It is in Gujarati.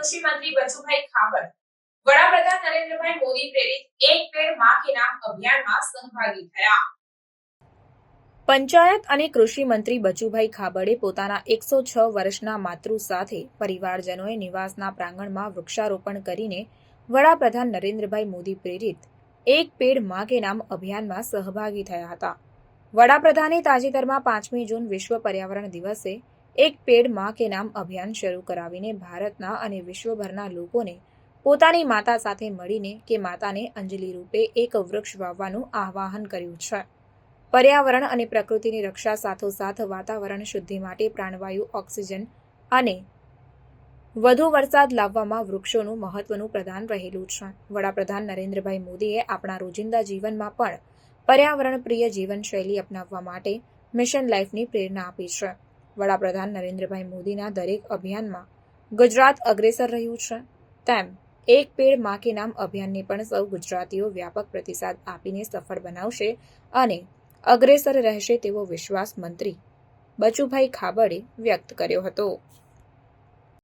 કૃષિ મંત્રી બચુભાઈ ખાબડ. વડાપ્રધાન નરેન્દ્રભાઈ મોદી પ્રેરિત એક પેડમાં કે નામ અભિયાનમાં સહભાગી થયા. પંચાયત અને કૃષિ મંત્રી બચુભાઈ ખાબડે પોતાના એકસો છ વર્ષના માતૃ સાથે પરિવારજનોએ નિવાસના પ્રાંગણમાં વૃક્ષારોપણ કરીને વડાપ્રધાન નરેન્દ્રભાઈ મોદી પ્રેરિત એક પેડમાં કે નામ અભિયાનમાં સહભાગી થયા હતા. વડાપ્રધાને તાજેતરમાં પાંચમી જૂન વિશ્વ પર્યાવરણ દિવસે એક પેડમાં કે નામ અભિયાન શરૂ કરાવીને ભારતના અને વિશ્વભરના લોકોને પોતાની માતા સાથે મળીને કે માતાને અંજલિ રૂપે એક વૃક્ષ વાવવાનું આહ્વાન કર્યું છે. પર્યાવરણ અને પ્રકૃતિની રક્ષા સાથોસાથ વાતાવરણ શુદ્ધિ માટે પ્રાણવાયુ, ઓક્સિજન અને વધુ વરસાદ લાવવામાં વૃક્ષોનું મહત્વનું પ્રદાન રહેલું છે. વડાપ્રધાન નરેન્દ્રભાઈ મોદીએ આપણા રોજિંદા જીવનમાં પણ પર્યાવરણ પ્રિય જીવનશૈલી અપનાવવા માટે મિશન લાઈફની પ્રેરણા આપી છે. વડાપ્રધાન નરેન્દ્રભાઈ મોદીના દરેક અભિયાનમાં ગુજરાત અગ્રેસર રહ્યું છે. તેમ એક પેડમાં કે નામ અભિયાનને પણ સૌ ગુજરાતીઓ વ્યાપક પ્રતિસાદ આપીને સફળ બનાવશે અને અગ્રેસર રહેશે તેવો વિશ્વાસ મંત્રી બચુભાઈ ખાબડે વ્યક્ત કર્યો હતો.